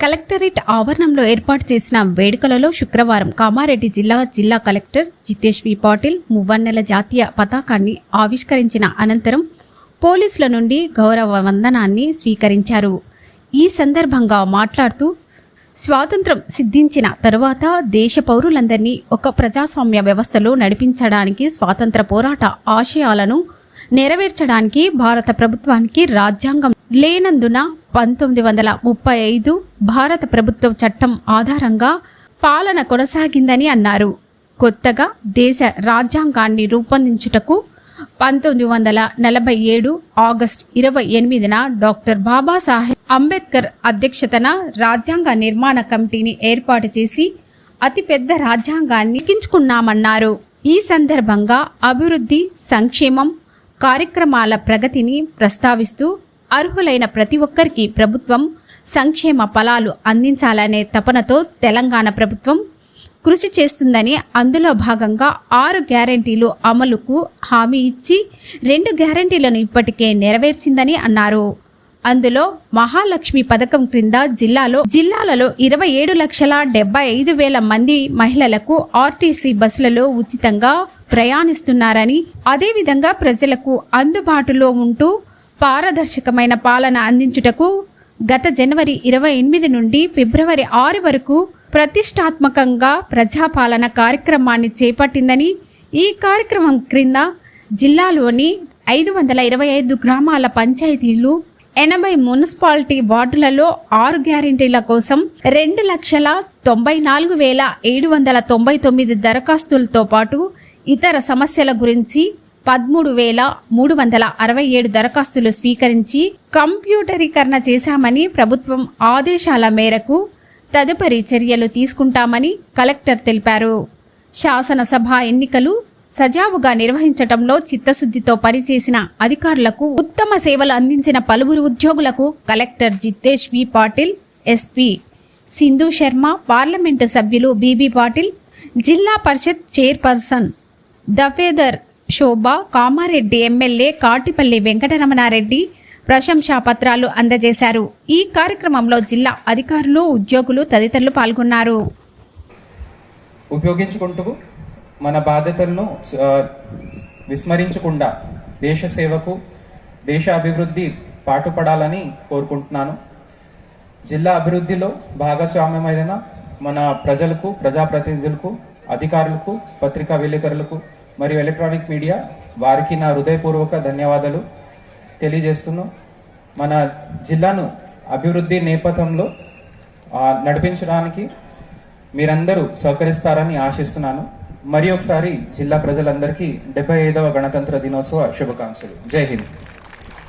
Collectorate ఆవరణంలో ఏర్పాటు చేసిన వేడుకలలో శుక్రవారం కామారెడ్డి జిల్లా జిల్లా కలెక్టర్ జితేష్ వి. పాటిల్ మువ్వన్నెల జాతీయ పతాకాన్ని ఆవిష్కరించిన అనంతరం పోలీసుల నుండి గౌరవ వందనాన్ని స్వీకరించారు. ఈ సందర్భంగా మాట్లాడుతూ స్వాతంత్రం సిద్ధించిన తరువాత దేశ పౌరులందరినీ ఒక ప్రజాస్వామ్య వ్యవస్థలో నడిపించడానికి స్వాతంత్ర పోరాట ఆశయాలను నెరవేర్చడానికి భారత ప్రభుత్వానికి రాజ్యాంగం లేనందున పంతొమ్మిది వందల ముప్పై ఐదు భారత ప్రభుత్వ చట్టం ఆధారంగా పాలన కొనసాగిందని అన్నారు. కొత్తగా దేశ రాజ్యాంగాన్ని రూపొందించుటకు పంతొమ్మిది వందల నలభై ఏడు ఆగస్ట్ ఇరవై ఎనిమిదిన డాక్టర్ బాబాసాహెబ్ అంబేద్కర్ అధ్యక్షతన రాజ్యాంగ నిర్మాణ కమిటీని ఏర్పాటు చేసి అతిపెద్ద రాజ్యాంగాన్ని ఎక్కించుకున్నామన్నారు ఈ సందర్భంగా అభివృద్ధి సంక్షేమం కార్యక్రమాల ప్రగతిని ప్రస్తావిస్తూ అర్హులైన ప్రతి ఒక్కరికి ప్రభుత్వం సంక్షేమ ఫలాలు అందించాలనే తపనతో తెలంగాణ ప్రభుత్వం కృషి చేస్తుందని అందులో భాగంగా ఆరు గ్యారంటీలు అమలుకు హామీ ఇచ్చి రెండు గ్యారంటీలను ఇప్పటికే నెరవేర్చిందని అన్నారు. అందులో మహాలక్ష్మి పథకం క్రింద జిల్లాలో జిల్లాలలో ఇరవై ఏడు లక్షల డెబ్బై ఐదు వేల మంది మహిళలకు ఆర్టీసీ బస్సులలో ఉచితంగా ప్రయాణిస్తున్నారని అదేవిధంగా ప్రజలకు అందుబాటులో ఉంటూ పారదర్శకమైన పాలన అందించుటకు గత జనవరి ఇరవై ఎనిమిది నుండి ఫిబ్రవరి ఆరు వరకు ప్రతిష్టాత్మకంగా ప్రజాపాలన కార్యక్రమాన్ని చేపట్టిందని ఈ కార్యక్రమం క్రింద జిల్లాలోని ఐదు వందల ఇరవై ఐదు గ్రామాల పంచాయతీలు ఎనభై మున్సిపాలిటీ వార్డులలో ఆరు గ్యారెంటీల కోసం రెండు లక్షల తొంభై నాలుగు వేల ఏడు వందల తొంభై తొమ్మిది దరఖాస్తులతో పాటు ఇతర సమస్యల గురించి పదమూడు వేల మూడు వందల అరవై ఏడు దరఖాస్తులు స్వీకరించి కంప్యూటరీకరణ చేశామని ప్రభుత్వం ఆదేశాల మేరకు తదుపరి చర్యలు తీసుకుంటామని కలెక్టర్ తెలిపారు. శాసనసభ ఎన్నికలు సజావుగా నిర్వహించటంలో చిత్తశుద్ధితో పనిచేసిన అధికారులకు ఉత్తమ సేవలు అందించిన పలువురు ఉద్యోగులకు collector Jitesh V Patil SP Sindhu Sharma parliament సభ్యులు బీబీ పాటిల్ జిల్లా పరిషత్ చైర్పర్సన్ దఫేదర్ శోభ కామారెడ్డి ఎమ్మెల్యే కాటిపల్లి వెంకటరమణారెడ్డి ప్రశంసా పత్రాలు అందజేశారు. ఈ కార్యక్రమంలో జిల్లా అధికారులు ఉద్యోగులు తదితరులు పాల్గొన్నారు. ఉపయోగించుకుంటూ మన బాధ్యతలను విస్మరించకుండా దేశ సేవకు దేశ అభివృద్ధి పాటుపడాలని కోరుకుంటున్నాను. జిల్లా అభివృద్ధిలో భాగస్వామ్యమైన మన ప్రజలకు ప్రజాప్రతినిధులకు అధికారులకు పత్రికా విలేకరులకు మరియు ఎలక్ట్రానిక్ మీడియా వారికి నా హృదయపూర్వక ధన్యవాదాలు తెలియజేస్తున్నాం. మన జిల్లాను అభివృద్ధి నేపథ్యంలో నడిపించడానికి మీరందరూ సహకరిస్తారని ఆశిస్తున్నాను. మరి ఒకసారి జిల్లా ప్రజలందరికీ డెబ్బై ఐదవ గణతంత్ర దినోత్సవ శుభాకాంక్షలు. జై హింద్.